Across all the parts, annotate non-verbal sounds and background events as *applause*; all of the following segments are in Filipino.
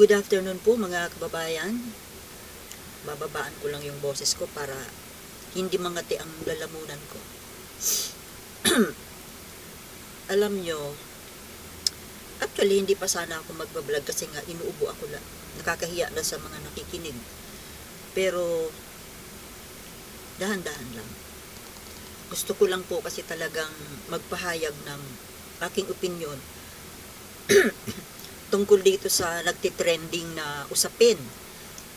Good afternoon po mga kababayan. Bababaan ko lang yung boses ko para hindi mangati ang lalamunan ko. *clears throat* Alam nyo, actually hindi pa sana ako magbablog kasi nga inuubo ako lang. Nakakahiya na sa mga nakikinig. Pero, dahan-dahan lang. Gusto ko lang po kasi talagang magpahayag ng aking opinion *clears throat* tungkol dito sa nagtitrending na usapin.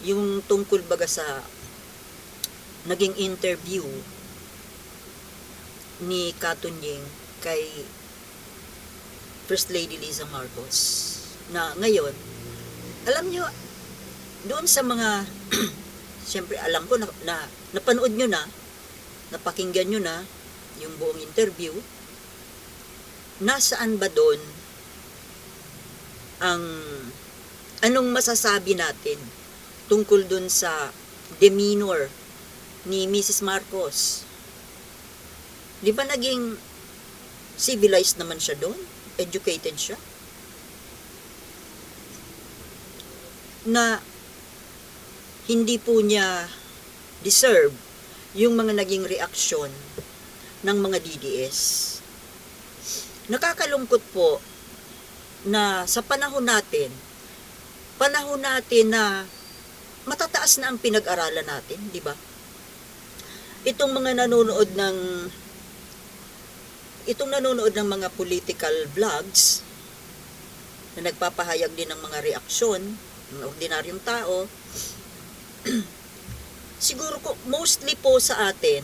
Yung tungkol baga sa naging interview ni Katunying kay First Lady Liza Marcos na ngayon, alam nyo, doon sa mga, *clears throat* siyempre alam ko na, na napanood nyo na, napakinggan nyo na yung buong interview, nasaan ba doon ang anong masasabi natin tungkol dun sa demeanor ni Mrs. Marcos? Di ba naging civilized naman siya doon? Educated siya? Na hindi po niya deserve yung mga naging reaksyon ng mga DDS. Nakakalungkot po na sa panahon natin, panahon natin na matataas na ang pinag-aralan natin, di ba? Itong mga nanonood ng itong nanonood ng mga political vlogs na nagpapahayag din ng mga reaksyon ng ordinaryong tao, *clears throat* siguro ko mostly po sa atin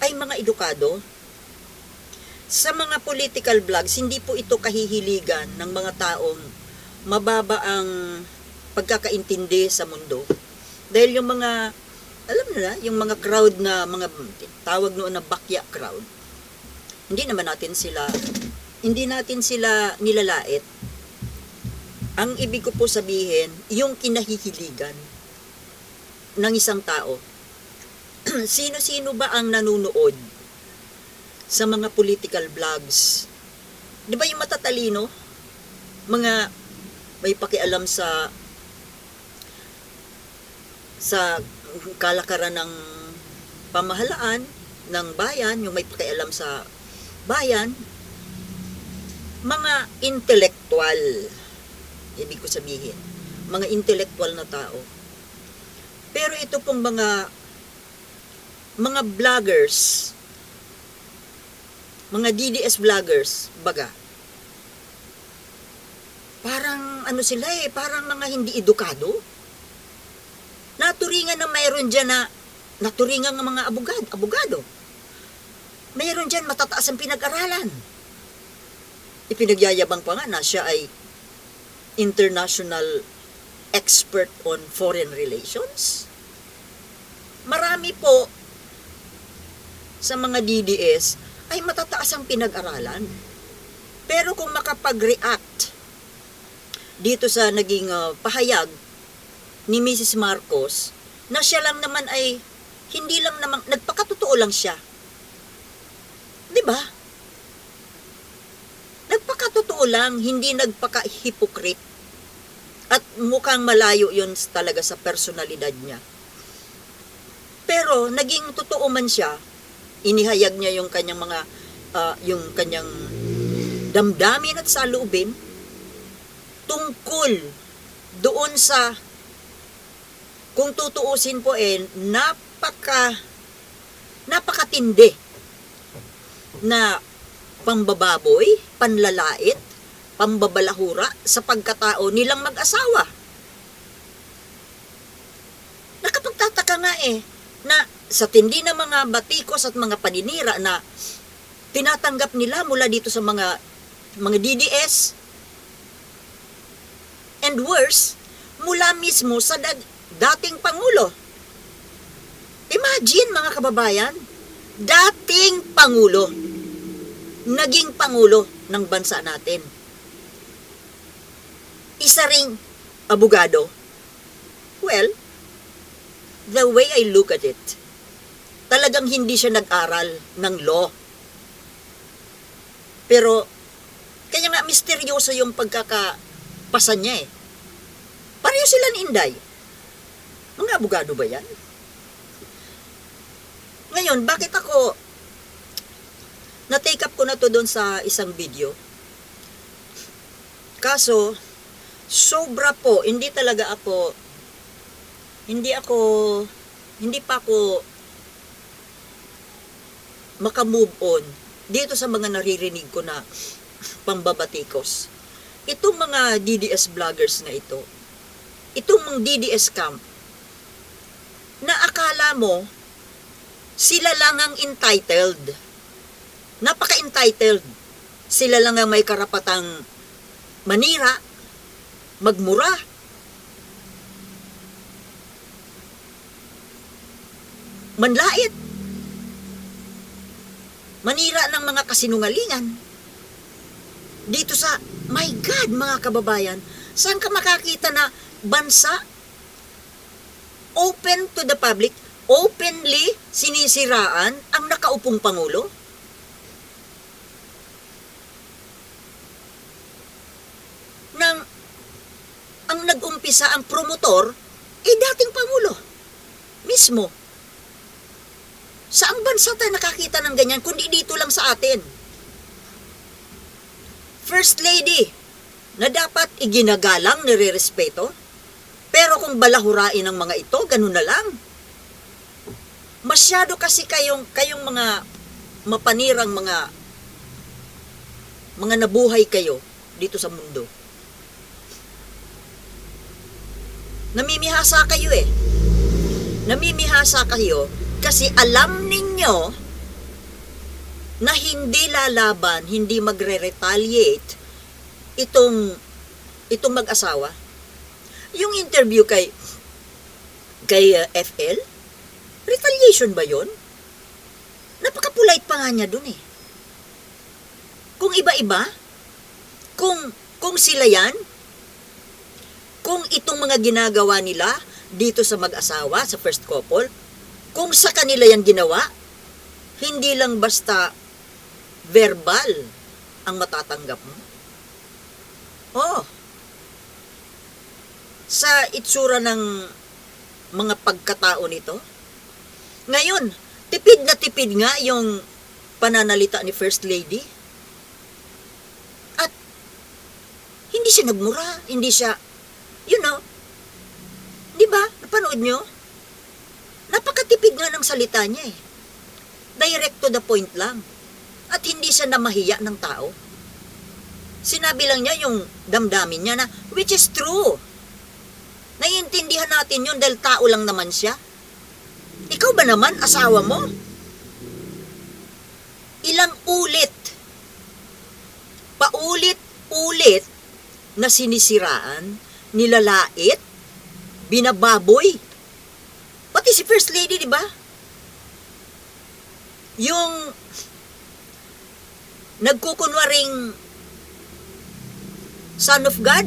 ay mga edukado sa mga political vlogs, hindi po ito kahihiligan ng mga taong mababa ang pagkakaintindi sa mundo. Dahil yung mga, alam nyo na, yung mga crowd na, mga tawag noon na bakya crowd, hindi naman natin sila, hindi natin sila nilalait. Ang ibig ko po sabihin, yung kinahihiligan ng isang tao. *clears throat* Sino-sino ba ang nanunood sa mga political vlogs. Di ba yung matatalino? Mga may pakialam sa sa kalakaran ng pamahalaan ng bayan, yung may pakialam sa bayan, mga intellectual, ibig ko sabihin, mga intellectual na tao. Pero ito pong mga mga vloggers, mga DDS vloggers, baga. Parang ano sila eh, parang mga hindi edukado. Naturingan na mayroon dyan na, naturingan ng mga abogado, abogado. Mayroon dyan matataas ang pinag-aralan. Ipinagyayabang pa nga na siya ay international expert on foreign relations. Marami po sa mga DDS ay matataas ang pinag-aralan. Pero kung makapag-react dito sa naging uh, pahayag ni Mrs. Marcos, na siya lang naman ay hindi lang naman, nagpakatotoo lang siya. 'Di ba? Nagpakatotoo lang, hindi nagpaka-hypocrite. At mukhang malayo yun talaga sa personalidad niya. Pero naging totoo man siya, inihayag niya yung kanyang mga uh, yung kanyang damdamin at saloobin tungkol doon sa kung tutuusin po eh napaka napakatindi na pambababoy, panlalait, pambabalahura sa pagkatao nilang mag-asawa. Nakapagtataka nga eh na sa tindi ng mga batikos at mga paninira na tinatanggap nila mula dito sa mga mga DDS and worse mula mismo sa dag, dating pangulo. Imagine mga kababayan, dating pangulo, naging pangulo ng bansa natin. Isa ring abogado. Well, the way I look at it, talagang hindi siya nag-aral ng law. Pero, kaya nga misteryoso yung pagkakapasa niya eh. Pareho sila ni Inday. Mga abogado ba yan? Ngayon, bakit ako na-take up ko na to doon sa isang video? Kaso, sobra po, hindi talaga ako, hindi ako, hindi pa ako makamove on dito sa mga naririnig ko na pambabatikos. Itong mga DDS vloggers na ito, itong mga DDS camp, na akala mo, sila lang ang entitled. Napaka-entitled. Sila lang ang may karapatang manira, magmura, manlait, manira ng mga kasinungalingan. Dito sa, my God, mga kababayan, saan ka makakita na bansa open to the public, openly sinisiraan ang nakaupong Pangulo? Nang ang nag-umpisa ang promotor, eh dating Pangulo. Mismo. Saang bansa tayo nakakita ng ganyan, kundi dito lang sa atin? First Lady, na dapat iginagalang, nire-respeto, pero kung balahurain ang mga ito, ganun na lang. Masyado kasi kayong, kayong mga mapanirang mga mga nabuhay kayo dito sa mundo. Namimihasa kayo eh. Namimihasa kayo kasi alam ninyo na hindi lalaban, hindi magre-retaliate itong itong mag-asawa yung interview kay kay uh, FL, retaliation ba yon? Napaka-polite pa nga niya dun eh. Kung iba-iba, kung kung sila yan, kung itong mga ginagawa nila dito sa mag-asawa, sa first couple, kung sa kanila yan ginawa, hindi lang basta verbal ang matatanggap mo. Oh, sa itsura ng mga pagkatao nito. Ngayon, tipid na tipid nga yung pananalita ni First Lady. At hindi siya nagmura, hindi siya, you know, di ba? Napanood nyo? Napakatipid nga ng salita niya eh. Direct to the point lang. At hindi siya namahiya ng tao. Sinabi lang niya yung damdamin niya na, which is true. Naiintindihan natin yun dahil tao lang naman siya. Ikaw ba naman, asawa mo? Ilang ulit, paulit-ulit na sinisiraan, nilalait, binababoy. Pati si First Lady, di ba? Yung nagkukunwaring Son of God,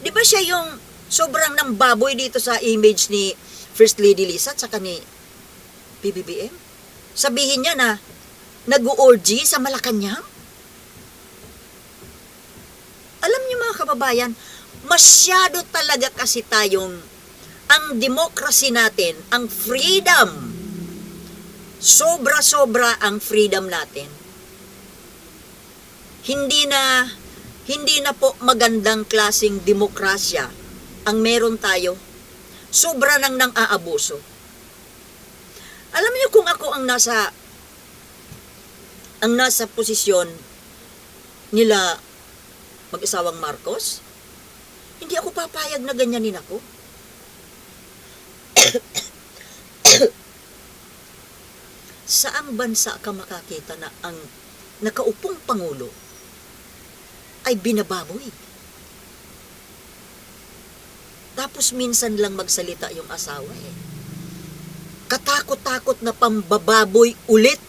di ba siya yung sobrang nang baboy dito sa image ni First Lady Lisa at saka ni PBBM. Sabihin niya na nag-orgy sa Malacanang. Alam niyo mga kababayan, masyado talaga kasi tayong ang democracy natin, ang freedom, sobra-sobra ang freedom natin. Hindi na hindi na po magandang klasing demokrasya ang meron tayo, sobra nang nang aabuso. Alam niyo kung ako ang nasa ang nasa posisyon nila mag-isawang Marcos, hindi ako papayag na ganyanin ako. *coughs* Saang bansa ka makakita na ang nakaupong pangulo ay binababoy? Tapos minsan lang magsalita yung asawa eh. Katakot-takot na pambababoy ulit.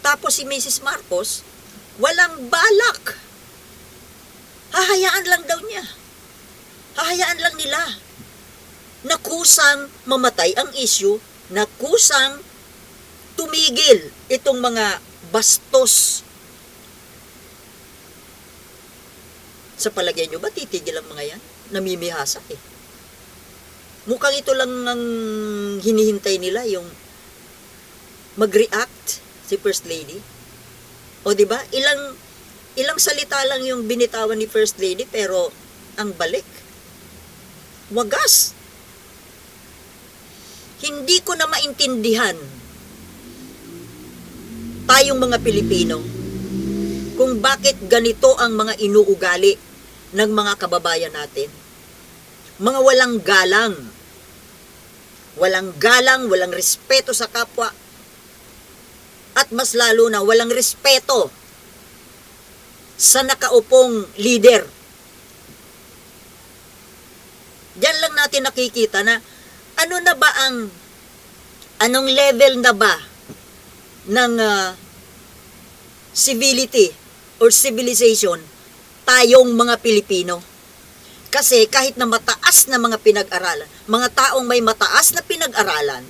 Tapos si Mrs. Marcos, walang balak. Hahayaan lang daw niya. Hahayaan lang nila. Nakusang mamatay ang issue, nakusang tumigil itong mga bastos Sa palagay nyo ba titigil ang mga yan? Namimihasa eh. Mukhang ito lang ang hinihintay nila yung mag-react si First Lady. O di ba? Ilang ilang salita lang yung binitawan ni First Lady pero ang balik wagas. Hindi ko na maintindihan tayong mga Pilipino kung bakit ganito ang mga inuugali ng mga kababayan natin. Mga walang galang. Walang galang, walang respeto sa kapwa. At mas lalo na walang respeto sa nakaupong leader. Diyan lang natin nakikita na ano na ba ang anong level na ba ng ah, civility or civilization tayong mga Pilipino. Kasi kahit na mataas na mga pinag-aralan, mga taong may mataas na pinag-aralan,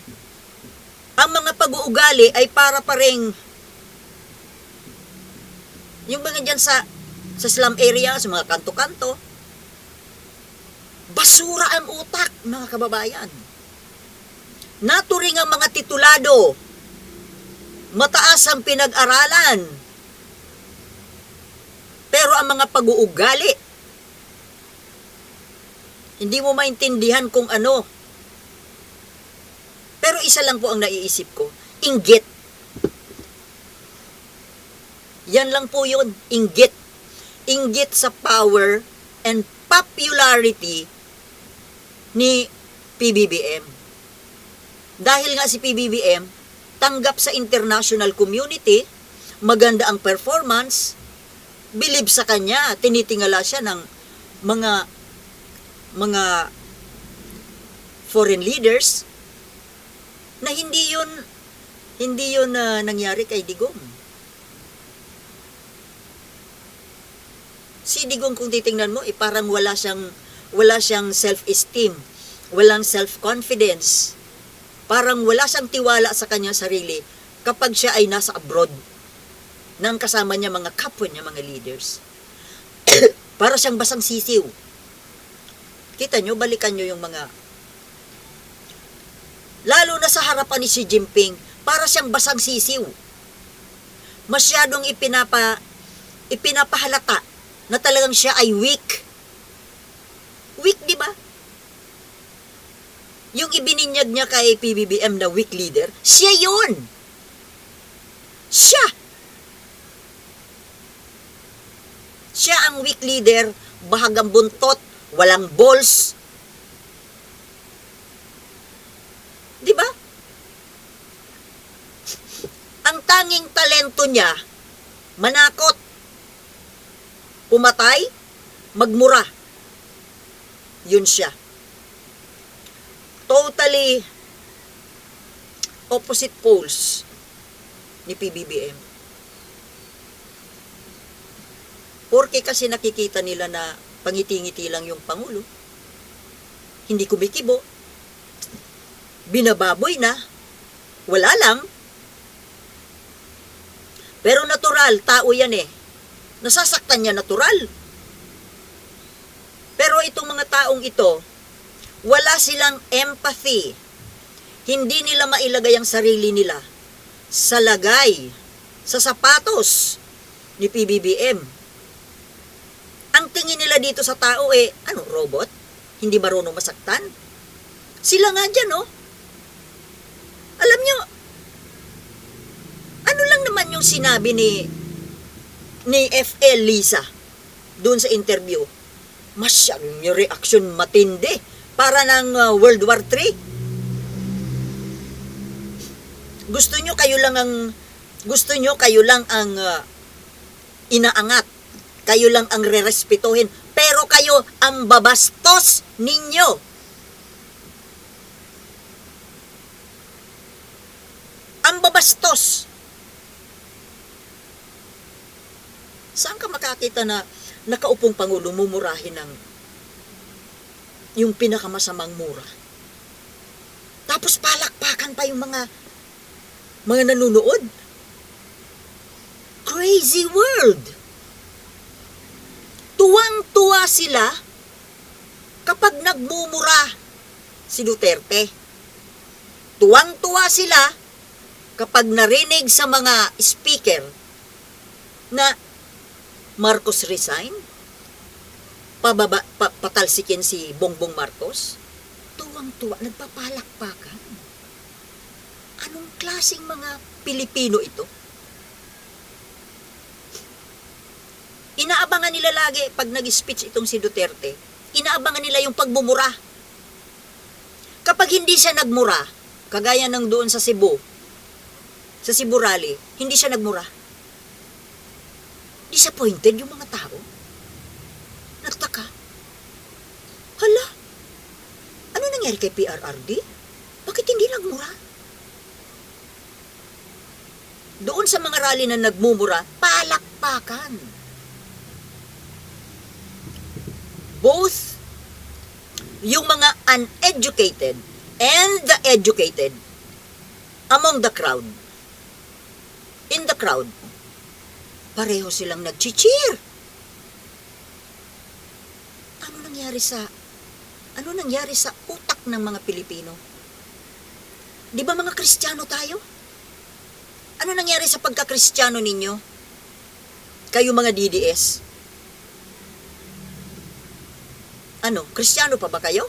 ang mga pag-uugali ay para pa ring yung mga dyan sa sa slum area, sa mga kanto-kanto, basura ang utak, mga kababayan. Naturing ang mga titulado, mataas ang pinag-aralan, pero ang mga pag-uugali, hindi mo maintindihan kung ano. Pero isa lang po ang naiisip ko, inggit. Yan lang po yun, inggit. Inggit sa power and popularity ni PBBM. Dahil nga si PBBM, tanggap sa international community, maganda ang performance, believe sa kanya, tinitingala siya ng mga mga foreign leaders na hindi yun hindi yun na nangyari kay Digong. Si Digong kung titingnan mo, eh, parang wala siyang wala siyang self-esteem, walang self-confidence. Parang wala siyang tiwala sa kanyang sarili kapag siya ay nasa abroad nang kasama niya mga kapwa niya, mga leaders. *clears throat* Para siyang basang sisiw. Kita nyo, balikan nyo yung mga... Lalo na sa harapan ni Xi Jinping, para siyang basang sisiw. Masyadong ipinapa, ipinapahalata na talagang siya ay weak. Weak, di ba? Yung ibininyag niya kay PBBM na weak leader, siya yun. Siya. Siya ang weak leader, bahagang buntot, walang balls. Di ba? Ang tanging talento niya, manakot, pumatay, magmura. Yun siya. Totally opposite poles ni PBBM. Porque kasi nakikita nila na pangiti-ngiti lang yung Pangulo. Hindi kumikibo. Binababoy na. Wala lang. Pero natural, tao yan eh. Nasasaktan niya natural. Pero itong mga taong ito, wala silang empathy. Hindi nila mailagay ang sarili nila sa lagay, sa sapatos ni PBBM. Ang tingin nila dito sa tao eh, ano, robot? Hindi marunong masaktan? Sila nga dyan, no? Alam nyo, ano lang naman yung sinabi ni ni FL Lisa doon sa interview? Masyadong yung reaction matindi para ng uh, World War III. Gusto nyo kayo lang ang gusto nyo kayo lang ang uh, inaangat kayo lang ang rerespetuhin. Pero kayo ang babastos ninyo. Ang babastos. Saan ka makakita na nakaupong Pangulo mumurahin ng yung pinakamasamang mura? Tapos palakpakan pa yung mga mga nanunood. Crazy world. tuwang-tuwa sila kapag nagmumura si Duterte. Tuwang-tuwa sila kapag narinig sa mga speaker na Marcos resign, pababa, pa, patalsikin si Bongbong Marcos, tuwang-tuwa, nagpapalakpakan. Anong klasing mga Pilipino ito? Inaabangan nila lagi pag nag-speech itong si Duterte, inaabangan nila yung pagmumura. Kapag hindi siya nagmura, kagaya ng doon sa Cebu, sa Cebu Rally, hindi siya nagmura. Disappointed yung mga tao. Nagtaka. Hala, ano nangyari kay PRRD? Bakit hindi nagmura? Doon sa mga rally na nagmumura, palakpakan. Both yung mga uneducated and the educated among the crowd. In the crowd, pareho silang nag-cheer. Ano nangyari sa ano nangyari sa utak ng mga Pilipino? Di ba mga Kristiyano tayo? Ano nangyari sa pagka-Kristiyano ninyo? Kayo mga DDS? Ano, Kristiyano pa ba kayo?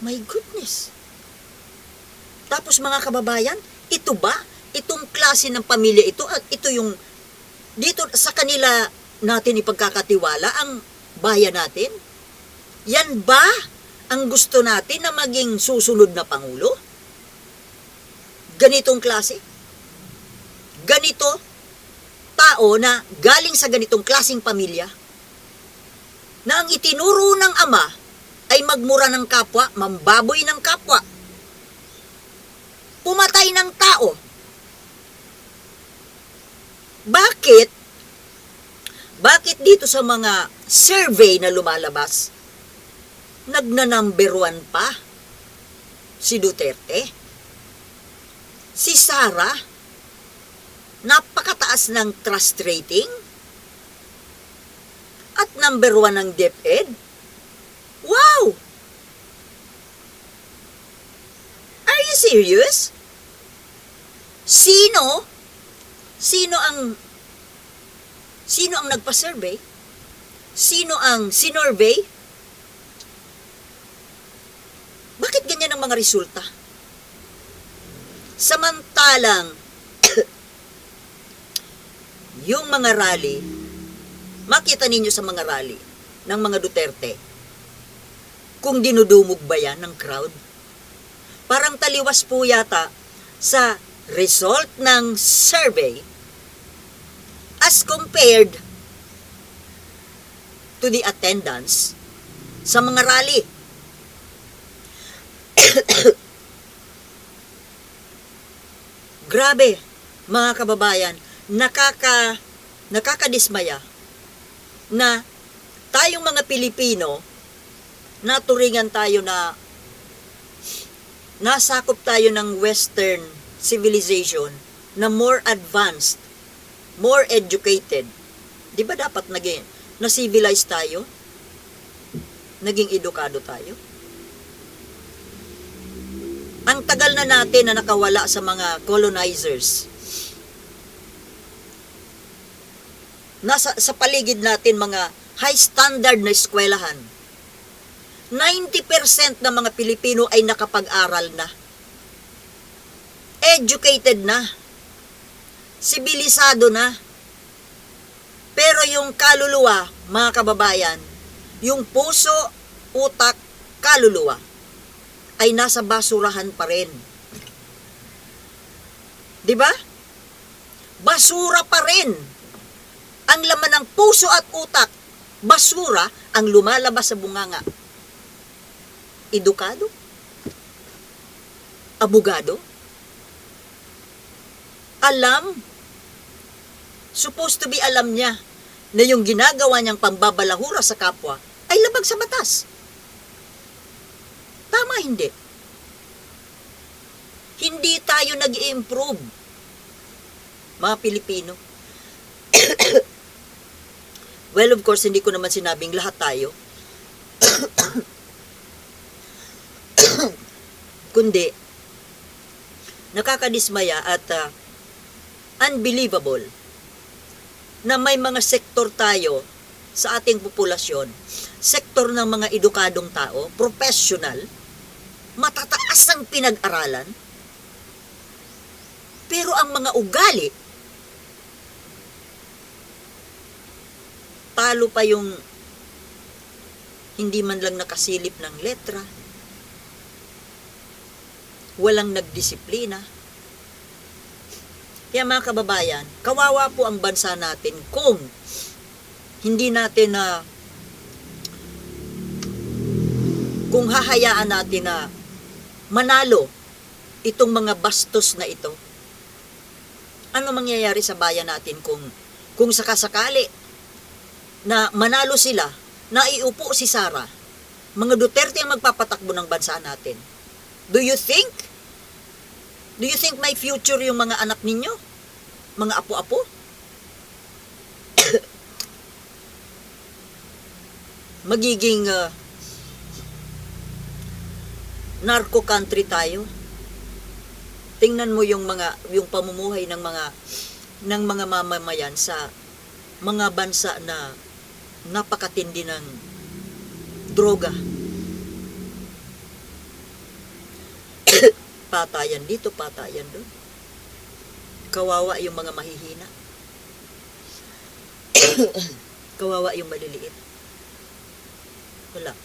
My goodness. Tapos mga kababayan, ito ba? Itong klase ng pamilya ito at ito yung dito sa kanila natin ipagkakatiwala ang bayan natin? Yan ba ang gusto natin na maging susunod na Pangulo? Ganitong klase? Ganito tao na galing sa ganitong klasing pamilya na ang itinuro ng ama ay magmura ng kapwa, mambaboy ng kapwa, pumatay ng tao. Bakit? Bakit dito sa mga survey na lumalabas, nagna-number one pa si Duterte? Si Sara, napakataas ng trust rating? At number one ng DepEd? Wow! Are you serious? Sino? Sino ang Sino ang nagpa-survey? Sino ang sinorvey? Bakit ganyan ang mga resulta? Samantalang *coughs* yung mga rally, makita ninyo sa mga rally ng mga Duterte, kung dinudumog ba yan ng crowd? Parang taliwas po yata sa result ng survey as compared to the attendance sa mga rally. *coughs* Grabe, mga kababayan, nakaka nakakadismaya na tayong mga Pilipino naturingan tayo na nasakop tayo ng western civilization na more advanced, more educated. 'Di ba dapat naging na civilized tayo? Naging edukado tayo? Ang tagal na natin na nakawala sa mga colonizers. Nasa sa paligid natin mga high standard na eskwelahan. 90% ng mga Pilipino ay nakapag-aral na. Educated na. Sibilisado na. Pero yung kaluluwa, mga kababayan, yung puso, utak, kaluluwa, ay nasa basurahan pa rin. 'Di ba? Basura pa rin. Ang laman ng puso at utak, basura ang lumalabas sa bunganga. Edukado? Abogado? Alam? Supposed to be alam niya na yung ginagawa niyang pambabalahura sa kapwa ay labag sa batas. Tama hindi. Hindi tayo nag improve mga Pilipino. *coughs* well, of course, hindi ko naman sinabing lahat tayo. *coughs* Kundi, nakakadismaya at ah, unbelievable na may mga sektor tayo sa ating populasyon, sektor ng mga edukadong tao, professional, matataas ang pinag-aralan, pero ang mga ugali, talo pa yung hindi man lang nakasilip ng letra, walang nagdisiplina. Kaya mga kababayan, kawawa po ang bansa natin kung hindi natin na kung hahayaan natin na manalo itong mga bastos na ito. Ano mangyayari sa bayan natin kung kung sakasakali na manalo sila, naiupo si Sara, mga Duterte ang magpapatakbo ng bansa natin. Do you think? Do you think may future yung mga anak ninyo? Mga apo-apo? *coughs* Magiging uh, narco country tayo. Tingnan mo yung mga yung pamumuhay ng mga ng mga mamamayan sa mga bansa na napakatindi ng droga. Patayan dito, patayan doon. Kawawa yung mga mahihina. *coughs* Kawawa yung maliliit. Wala.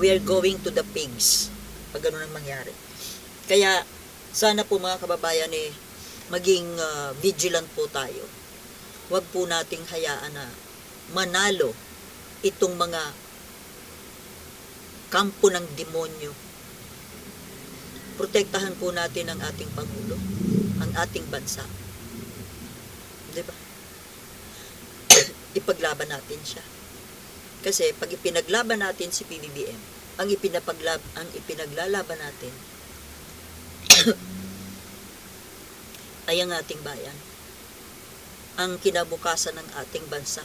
We are going to the pigs pag ganun ang mangyari. Kaya, sana po mga kababayan eh, maging ah, vigilant po tayo. Huwag po nating hayaan na manalo itong mga kampo ng demonyo protektahan po natin ang ating Pangulo, ang ating bansa. Di ba? *coughs* Ipaglaban natin siya. Kasi pag ipinaglaban natin si PBBM, ang ipinapaglab ang ipinaglalaban natin *coughs* ay ang ating bayan. Ang kinabukasan ng ating bansa,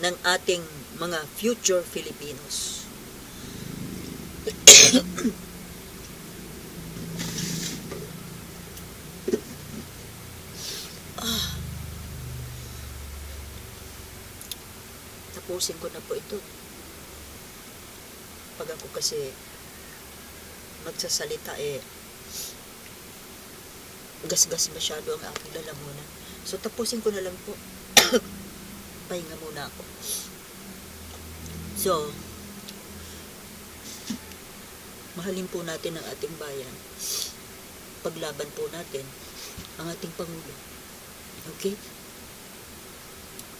ng ating mga future Filipinos. *coughs* tapusin ko na po ito. Pag ako kasi magsasalita eh gasgas masyado ang aking lalamunan. So tapusin ko na lang po. *coughs* Pahinga muna ako. So, mahalin po natin ang ating bayan. Paglaban po natin ang ating Pangulo. Okay?